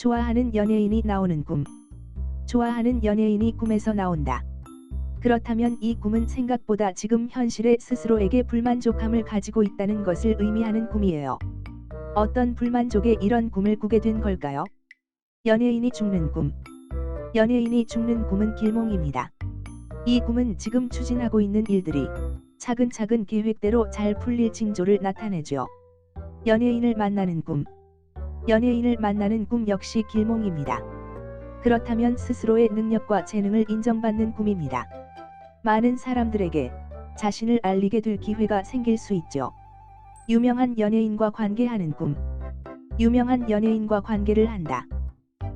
좋아하는 연예인이 나오는 꿈. 좋아하는 연예인이 꿈에서 나온다. 그렇다면 이 꿈은 생각보다 지금 현실의 스스로에게 불만족함을 가지고 있다는 것을 의미하는 꿈이에요. 어떤 불만족에 이런 꿈을 꾸게 된 걸까요? 연예인이 죽는 꿈. 연예인이 죽는 꿈은 길몽입니다. 이 꿈은 지금 추진하고 있는 일들이 차근차근 계획대로 잘 풀릴 징조를 나타내죠. 연예인을 만나는 꿈. 연예인을 만나는 꿈 역시 길몽입니다. 그렇다면 스스로의 능력과 재능을 인정받는 꿈입니다. 많은 사람들에게 자신을 알리게 될 기회가 생길 수 있죠. 유명한 연예인과 관계하는 꿈. 유명한 연예인과 관계를 한다.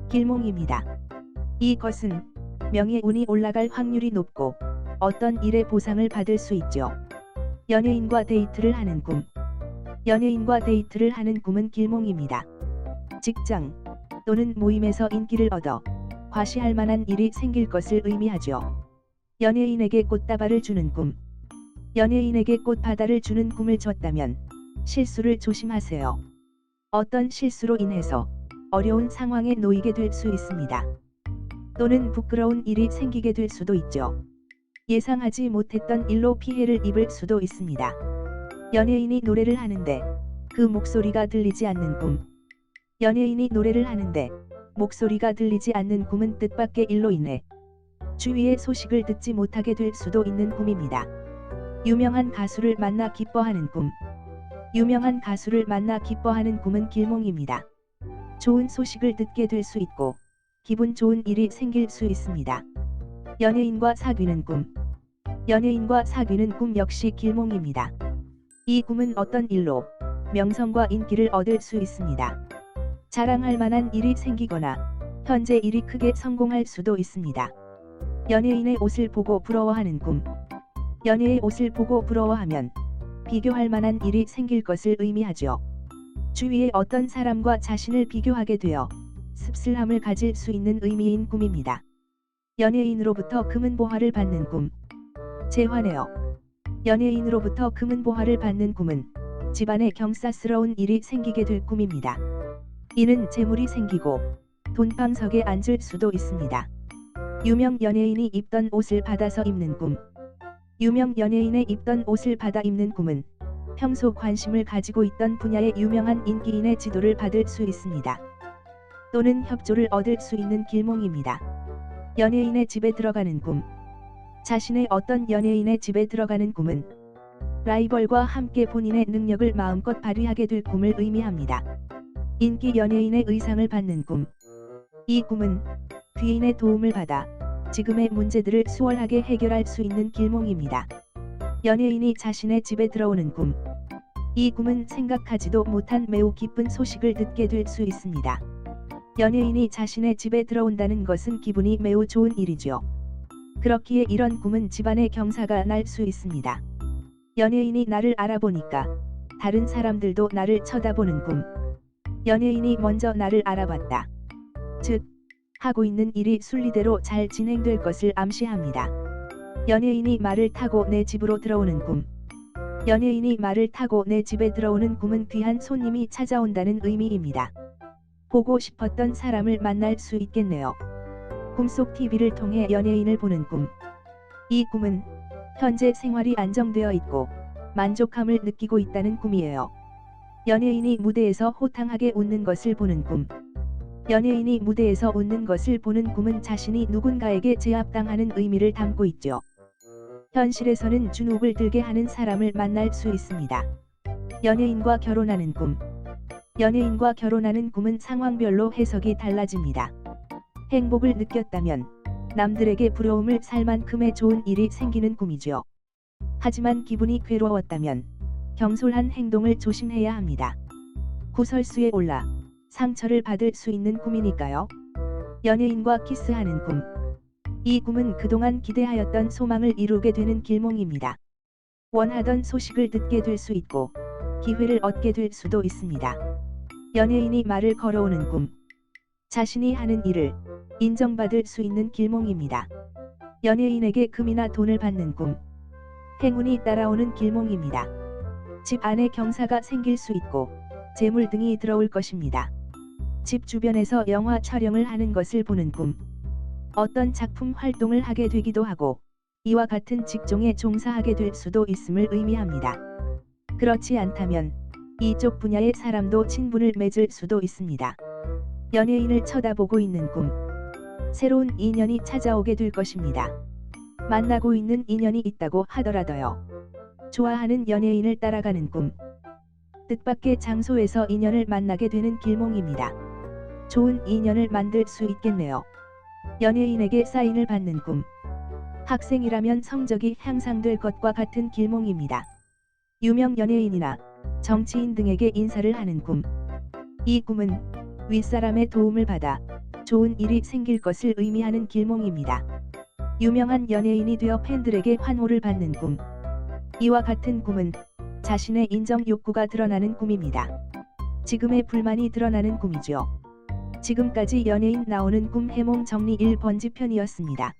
길몽입니다. 이것은 명예 운이 올라갈 확률이 높고 어떤 일의 보상을 받을 수 있죠. 연예인과 데이트를 하는 꿈. 연예인과 데이트를 하는 꿈은 길몽입니다. 직장 또는 모임에서 인기를 얻어 과시할 만한 일이 생길 것을 의미하죠. 연예인에게 꽃다발을 주는 꿈. 연예인에게 꽃바다를 주는 꿈을 줬다면 실수를 조심하세요. 어떤 실수로 인해서 어려운 상황에 놓이게 될 수 있습니다. 또는 부끄러운 일이 생기게 될 수도 있죠. 예상하지 못했던 일로 피해를 입을 수도 있습니다. 연예인이 노래를 하는데 그 목소리가 들리지 않는 꿈. 연예인이 노래를 하는데 목소리가 들리지 않는 꿈은 뜻밖의 일로 인해 주위의 소식을 듣지 못하게 될 수도 있는 꿈입니다. 유명한 가수를 만나 기뻐하는 꿈. 유명한 가수를 만나 기뻐하는 꿈은 길몽입니다. 좋은 소식을 듣게 될 수 있고 기분 좋은 일이 생길 수 있습니다. 연예인과 사귀는 꿈. 연예인과 사귀는 꿈 역시 길몽입니다. 이 꿈은 어떤 일로 명성과 인기를 얻을 수 있습니다. 자랑할 만한 일이 생기거나 현재 일이 크게 성공할 수도 있습니다. 연예인의 옷을 보고 부러워하는 꿈. 연예의 옷을 보고 부러워하면 비교할 만한 일이 생길 것을 의미하죠. 주위의 어떤 사람과 자신을 비교하게 되어 씁쓸함을 가질 수 있는 의미인 꿈입니다. 연예인으로부터 금은 보화를 받는 꿈. 재환해요. 연예인으로부터 금은 보화를 받는 꿈은 집안에 경사스러운 일이 생기게 될 꿈입니다. 이는 재물이 생기고 돈방석에 앉을 수도 있습니다. 유명 연예인이 입던 옷을 받아서 입는 꿈. 유명 연예인의 입던 옷을 받아 입는 꿈은 평소 관심을 가지고 있던 분야의 유명한 인기인의 지도를 받을 수 있습니다. 또는 협조를 얻을 수 있는 길몽입니다. 연예인의 집에 들어가는 꿈. 자신의 어떤 연예인의 집에 들어가는 꿈은 라이벌과 함께 본인의 능력을 마음껏 발휘하게 될 꿈을 의미합니다. 인기 연예인의 의상을 받는 꿈. 이 꿈은 귀인의 도움을 받아 지금의 문제들을 수월하게 해결할 수 있는 길몽입니다. 연예인이 자신의 집에 들어오는 꿈. 이 꿈은 생각하지도 못한 매우 기쁜 소식을 듣게 될 수 있습니다. 연예인이 자신의 집에 들어온다는 것은 기분이 매우 좋은 일이죠. 그렇기에 이런 꿈은 집안의 경사가 날 수 있습니다. 연예인이 나를 알아보니까 다른 사람들도 나를 쳐다보는 꿈. 연예인이 먼저 나를 알아봤다. 즉, 하고 있는 일이 순리대로 잘 진행될 것을 암시합니다. 연예인이 말을 타고 내 집으로 들어오는 꿈. 연예인이 말을 타고 내 집에 들어오는 꿈은 귀한 손님이 찾아온다는 의미입니다. 보고 싶었던 사람을 만날 수 있겠네요. 꿈속 TV를 통해 연예인을 보는 꿈. 이 꿈은 현재 생활이 안정되어 있고 만족함을 느끼고 있다는 꿈이에요. 연예인이 무대에서 호탕하게 웃는 것을 보는 꿈. 연예인이 무대에서 웃는 것을 보는 꿈은 자신이 누군가에게 제압당하는 의미를 담고 있죠. 현실에서는 주눅을 들게 하는 사람을 만날 수 있습니다. 연예인과 결혼하는 꿈. 연예인과 결혼하는 꿈은 상황별로 해석이 달라집니다. 행복을 느꼈다면 남들에게 부러움을 살 만큼의 좋은 일이 생기는 꿈이죠. 하지만 기분이 괴로웠다면 경솔한 행동을 조심해야 합니다. 구설수에 올라 상처를 받을 수 있는 꿈이니까요. 연예인과 키스하는 꿈. 이 꿈은 그동안 기대하였던 소망을 이루게 되는 길몽입니다. 원하던 소식을 듣게 될 수 있고 기회를 얻게 될 수도 있습니다. 연예인이 말을 걸어오는 꿈. 자신이 하는 일을 인정받을 수 있는 길몽입니다. 연예인에게 금이나 돈을 받는 꿈. 행운이 따라오는 길몽입니다. 집 안에 경사가 생길 수 있고 재물 등이 들어올 것입니다. 집 주변에서 영화 촬영을 하는 것을 보는 꿈. 어떤 작품 활동을 하게 되기도 하고 이와 같은 직종에 종사하게 될 수도 있음을 의미합니다. 그렇지 않다면 이쪽 분야의 사람도 친분을 맺을 수도 있습니다. 연예인을 쳐다보고 있는 꿈. 새로운 인연이 찾아오게 될 것입니다. 만나고 있는 인연이 있다고 하더라도요. 좋아하는 연예인을 따라가는 꿈. 뜻밖의 장소에서 인연을 만나게 되는 길몽입니다. 좋은 인연을 만들 수 있겠네요. 연예인에게 사인을 받는 꿈. 학생이라면 성적이 향상될 것과 같은 길몽입니다. 유명 연예인이나 정치인 등에게 인사를 하는 꿈. 이 꿈은 윗사람의 도움을 받아 좋은 일이 생길 것을 의미하는 길몽입니다. 유명한 연예인이 되어 팬들에게 환호를 받는 꿈. 이와 같은 꿈은 자신의 인정 욕구가 드러나는 꿈입니다. 지금의 불만이 드러나는 꿈이죠. 지금까지 연예인 나오는 꿈 해몽 정리 1번지 편이었습니다.